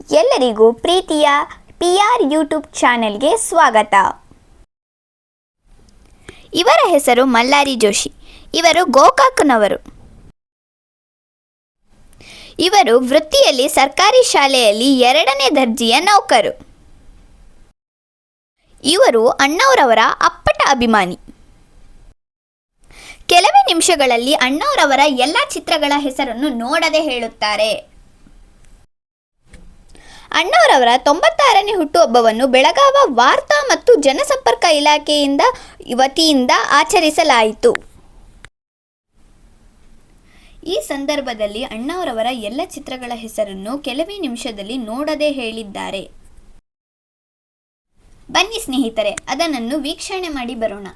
ಎಲ್ಲರಿಗೂ ಪ್ರೀತಿಯ P R YouTube ಚಾನೆಲ್ಗೆ ಸ್ವಾಗತ. ಇವರ ಹೆಸರು ಮಲ್ಲಾರಿ ಜೋಶಿ. ಇವರು ಗೋಕಾಕನವರು. ಇವರು ವೃತ್ತಿಯಲ್ಲಿ ಸರ್ಕಾರಿ ಶಾಲೆಯಲ್ಲಿ ಎರಡನೇ ದರ್ಜೆಯ ನೌಕರು. ಇವರು ಅಣ್ಣವರವರ ಅಪ್ಪಟ ಅಭಿಮಾನಿ. ಕೆಲವೇ ನಿಮಿಷಗಳಲ್ಲಿ ಅಣ್ಣವರವರ ಎಲ್ಲ ಚಿತ್ರಗಳ ಹೆಸರನ್ನು ನೋಡದೆ ಹೇಳುತ್ತಾರೆ. ಅಣ್ಣವರವರ ತೊಂಬತ್ತಾರನೇ ಹುಟ್ಟುಹಬ್ಬವನ್ನು ಬೆಳಗಾವ ವಾರ್ತಾ ಮತ್ತು ಜನಸಂಪರ್ಕ ಇಲಾಖೆಯಿಂದ ವತಿಯಿಂದ ಆಚರಿಸಲಾಯಿತು. ಈ ಸಂದರ್ಭದಲ್ಲಿ ಅಣ್ಣವರವರ ಎಲ್ಲ ಚಿತ್ರಗಳ ಹೆಸರನ್ನು ಕೆಲವೇ ನಿಮಿಷದಲ್ಲಿ ನೋಡದೆ ಹೇಳಿದ್ದಾರೆ. ಬನ್ನಿ ಸ್ನೇಹಿತರೆ ಅದನ್ನು ವೀಕ್ಷಣೆ ಮಾಡಿ ಬರೋಣ.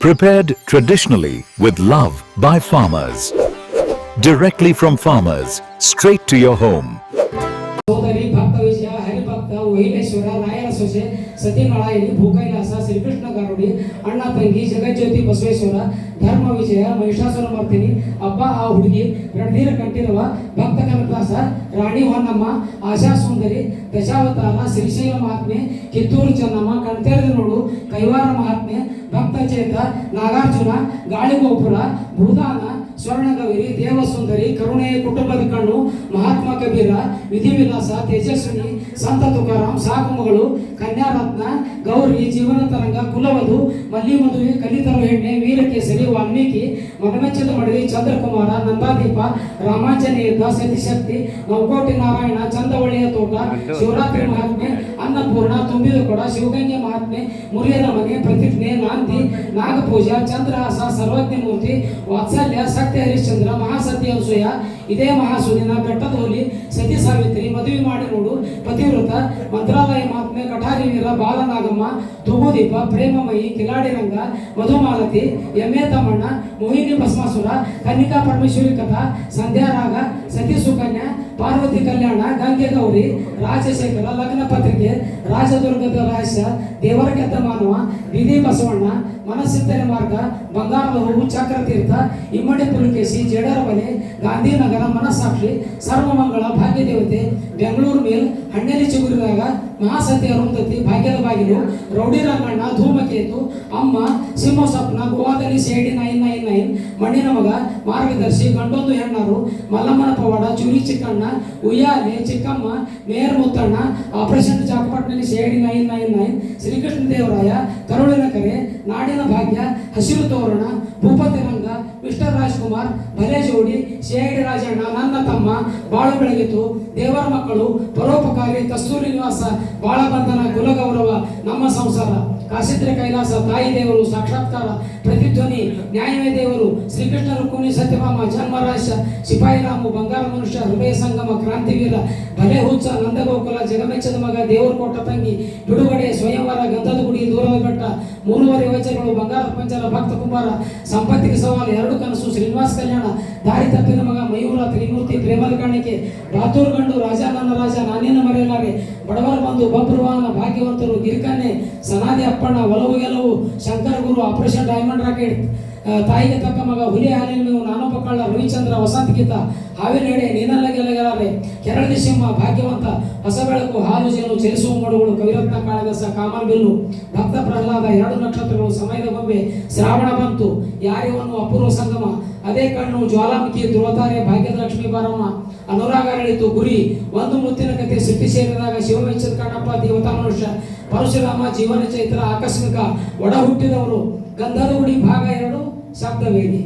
Prepared traditionally with love by farmers. Directly from farmers, straight to your home. ಸೋದರಿ ಭಕ್ತ ವಿಜಯ ಹರಿಭಕ್ತ ವೈಲೇಶ್ವರ ರಾಯರ ಸೊಸೆ ಸತಿಮಳಾಯಿನಿ ಭೂಕೈಲಾಸ ಶ್ರೀಕೃಷ್ಣ ಗಾರುಡಿ ಅಣ್ಣ ತಂಗಿ ಜಗಜ್ಯೋತಿ ಬಸವೇಶ್ವರ ಧರ್ಮ ವಿಜಯ ಮಹಿಷಾಸುರ ಮರ್ತಿನಿ ಅಬ್ಬ ಆ ಹುಡುಗಿ ರಣಧೀರ ಕಂಠಿರವ ಭಕ್ತ ಕನಕದಾಸ ರಾಣಿ ಹೊನ್ನಮ್ಮ ಆಶಾ ಸುಂದರಿ ದಶಾವತಾರ ಶ್ರೀಶೈಲ ಮಹಾತ್ಮೆ ಕಿತ್ತೂರು ಚೆನ್ನಮ್ಮ ಕಣ್ತೆರೆದು ನೋಡು ಕೈವಾರ ಮಹಾತ್ಮೆ ಭಕ್ತ ಚೇತ ನಾಗಾರ್ಜುನ ಗಾಳಿಗೋಪುರ ಭೂದಾನ ಸ್ವರ್ಣಗೌರಿ ದೇವಸುಂದರಿ ಕರುಣೆಯ ಕುಟುಂಬದ ಕಣ್ಣು ಮಹಾತ್ಮ ಕಬೀರ ವಿಧಿವಿಲಾಸ ತೇಜಸ್ವಿನಿ ಸಂತ ತುಕಾರಾಮ್ ಸಾಕು ಮಗಳು ಕನ್ಯಾರತ್ನ ಗೌರಿ ಜೀವನ ತರಂಗ ಕುಲವಧು ಮಲ್ಲಿ ಮದುವೆ ಕಲಿತರು ಹೆಣ್ಣೆ ವೀರಕೇಸರಿ ವಾಲ್ಮೀಕಿ ಮನಮೆಚ್ಚದ ಮಡವಿ ಚಂದ್ರಕುಮಾರ ನಂದಾದೀಪ ರಾಮಾಂಜನೇಯ ಸತಿಶಕ್ತಿ ನವಕೋಟಿ ನಾರಾಯಣ ಚಂದವಳ್ಳಿಯ ತೋಟ ಶಿವರಾತ್ರಿ ಮಹಾತ್ಮೆ ಅನ್ನಪೂರ್ಣ ತುಂಬಿದ ಕೊಡ ಶಿವಗಂಗೆ ಮಹಾತ್ಮೆ ಮುರಿಯನ ಮನೆ ಪ್ರತಿಜ್ಞೆ ನಾಂದಿ ನಾಗಪೂಜ ಚಂದ್ರಹಾಸ ಸರ್ವಜ್ಞ ಮೂರ್ತಿ ವಾತ್ಸಲ್ಯ ಸತ್ಯ ಹರಿಶ್ಚಂದ್ರ ಮಹಾಸತಿ ಅನಸೂಯ ಇದೇ ಮಹಾಸುದಿನ ಬೆಟ್ಟದ ಹುಲಿ ಸತಿ ಸಾವಿತ್ರಿ ಮದುವೆ ಮಾಡಿ ನೋಡು ಪತಿವ್ರತ. ಮಂತ್ರಾಲಯ ಮಹಾತ್ಮೆ ಕಠಾರಿ ವೀರ ಬಾಲನಾಗಮ್ಮ, ತೂಗುದೀಪ, ಪ್ರೇಮಮಯಿ ಕಿಲಾಡಿ ರಂಗ ಮಧುಮಾಲತಿ ಎಮ್ಮೆ ತಮ್ಮಣ್ಣ, ಮೋಹಿನಿ ಭಸ್ಮಾಸುರ, ಕನ್ನಿಕಾ ಪರಮೇಶ್ವರಿ ಕಥಾ, ಸಂಧ್ಯಾರಾಗ ಸತಿ ಸುಕನ್ಯಾ ಪಾರ್ವತಿ ಕಲ್ಯಾಣ ಗಂಗೆ ಗೌರಿ ರಾಜಶೇಖರ, ಲಗ್ನ ಪತ್ರಿಕೆ, ರಾಜದುರ್ಗದ ರಹಸ್ಯ, ದೇವರ ಕೆತ್ತ ಮಾನವ, ವಿಧಿ ಬಸವಣ್ಣ, ಮನಸ್ಸಿದ್ದರೆ ಮಾರ್ಗ, ಬಂಗಾರದ ಹೂವು, ಚಕ್ರತೀರ್ಥ, ಇಮ್ಮಡಿ ಪುಲಕೇಶಿ ಜೇಡರ ಮನೆ ಗಾಂಧಿನಗರ, ಮನಸ್ಸಾಕ್ಷಿ, ಸರ್ವಮಂಗಳ ಭಾಗ್ಯ ದೇವತೆ ಬೆಂಗಳೂರು ಮೇಲ್, ಹಣ್ಣೆಲಿ ಚಿಗುರಿದಾಗ, ಮಹಾಸತಿ ಅರುಂಧತಿ, ಭಾಗ್ಯದ ಬಾಗಿಲು, ರೌಡಿ ರಂಗಣ್ಣ, ಧೂಮಕೇತು, ಅಮ್ಮ ಸಿಂಹ ಸ್ವಪ್ನ ಗೋವಾದಲ್ಲಿ ಸೇಡಿ ನೈನ್ ನೈನ್ ನೈನ್, ಮಣ್ಣಿನ ಮಗ, ಮಾರ್ಗದರ್ಶಿ, ಗಂಡೊಂದು ಹೆಣ್ಣರು, ಮಲ್ಲಮ್ಮನ ಪವಾಡ ಚುರಿ ಚಿಕ್ಕಣ್ಣ, ಉಯ್ಯಾಲೆ, ಚಿಕ್ಕಮ್ಮ, ಮೇಯರ್ ಮುತ್ತಣ್ಣ, ಆಪರೇಷನ್ ಜಾಕಪಟ್ನಲ್ಲಿ shady nine nine nine, Srikrishna Devaraya, Karulina Kare, ನಾಡಿನ ಭಾಗ್ಯ, ಹಸಿರು ತೋರಣ, ಭೂಪತಿ ರಂಗ, ಮಿಸ್ಟರ್ ರಾಜ್ಕುಮಾರ್ ಭಲೆ ಜೋಡಿ, ಶೇಡಿ ರಾಜಣ್ಣ, ನನ್ನ ತಮ್ಮ, ಬಾಳು ಬೆಳಗಿತು, ದೇವರ ಮಕ್ಕಳು, ಪರೋಪಕಾರಿ, ಕಸ್ತೂರಿ ನಿವಾಸ ಬಾಳ ಬಂಧನ ಕುಲಗೌರವ, ನಮ್ಮ ಸಂಸಾರ. ಕಾಶಿದ್ರೆ ಕೈಲಾಸ ತಾಯಿ ದೇವರು ಸಾಕ್ಷಾತ್ಕಾರ ಪ್ರತಿಧ್ವನಿ ನ್ಯಾಯವೇ ದೇವರು ಶ್ರೀಕೃಷ್ಣ ರುಕ್ಮಿಣಿ ಸತ್ಯಭಾಮ ಜನ್ಮರಾಶ ಸಿಪಾಯಿ ರಾಮು ಬಂಗಾರ ಮನುಷ್ಯ ಹೃದಯ ಸಂಗಮ ಕ್ರಾಂತಿವೀರ ಭಲೆ ಹುಚ್ಚ ನಂದಗೋಕುಲ ಜಗಮೆಚ್ಚದ ಮಗ ದೇವರ ಕೊಟ್ಟ ತಂಗಿ ಬಿಡುಗಡೆ ಸ್ವಯಂವರ ಗಂಧದ ಗುಡಿ ದೂರದ ಬೆಟ್ಟ ಮೂರುವರೆ ವಚನಗಳು ಬಂಗಾರ ಪಂಚರ ಭಕ್ತ ಕುಮಾರ ಸಂಪತ್ತಿಗೆ ಸವಾಲು ಎರಡು ಕನಸು ಶ್ರೀನಿವಾಸ ಕಲ್ಯಾಣ, ದಾರಿ ತಪ್ಪಿನ ಮಗ ಮಯೂರ ತ್ರಿಮೂರ್ತಿ ಪ್ರೇಮದ ಕಾಣಿಕೆ ಬಾತೂರು ಗಂಡು ರಾಜ ನನ್ನ ರಾಜ ನಾನೇನು ಮರೆಯಲಾರೆ. ಬಡವರ ಬಂಧು ಬಬ್ರುವಾಹನ ಭಾಗ್ಯವಂತರು ಗಿರಿಕನ್ನೆ Sanadi Appanna, Olavu Geluvu Shankar Guru operation diamond racket Thayige Thakka Maga ಹುಲಿ ಹಾಲಿನ ಮೇವು ನಾನೊಬ್ಬ ಕಳ್ಳ ರವಿಚಂದ್ರ ವಸಂತ ಗೀತ ಹಾವಿನೇಡೆ ನೀನಲ್ಲ ಗೆಲಗೆಲಾರೆ ಕೆರಳದಿ ಸಿಂಹ ಭಾಗ್ಯವಂತ ಹೊಸ ಬೆಳಕು ಹಾಲು ಜೇನು, ಚಲಿಸುವ ಮಡುಗಳು, ಕವಿರತ್ನ ಕಾಳದಸ ಕಾಮನ್ ಬಿಲ್ಲು, ಭಕ್ತ ಪ್ರಹ್ಲಾದ, ಎರಡು ನಕ್ಷತ್ರಗಳು, ಸಮಯದ ಗೊಂಬೆ, ಶ್ರಾವಣ ಬಂತು ಯಾರಿವನ್ನು ಅಪೂರ್ವ ಸಂಗಮ, ಅದೇ ಕಣ್ಣು, ಜ್ವಾಲಾಮುಖಿ, ಧ್ರುವತಾರೆ, ಭಾಗ್ಯದ ಲಕ್ಷ್ಮೀ ಬಾರಮ್ಮ ಅನುರಾಗ ನಡೀತು ಗುರಿ, ಒಂದು ಮುತ್ತಿನ ಕತೆ ಸೃಷ್ಟಿ ಸೇರಿದಾಗ ಶಿವಮೆಚ್ಚದ ಕಣ್ಣಪ್ಪ ದೇವತಾ ಮನುಷ್ಯ, ಪರಶುರಾಮ, ಜೀವನ ಚೈತ್ರ, ಆಕಸ್ಮಿಕ ಒಡ ಹುಟ್ಟಿದವರು ಭಾಗ ಎರಡು, ಶಬ್ದವೇದಿ.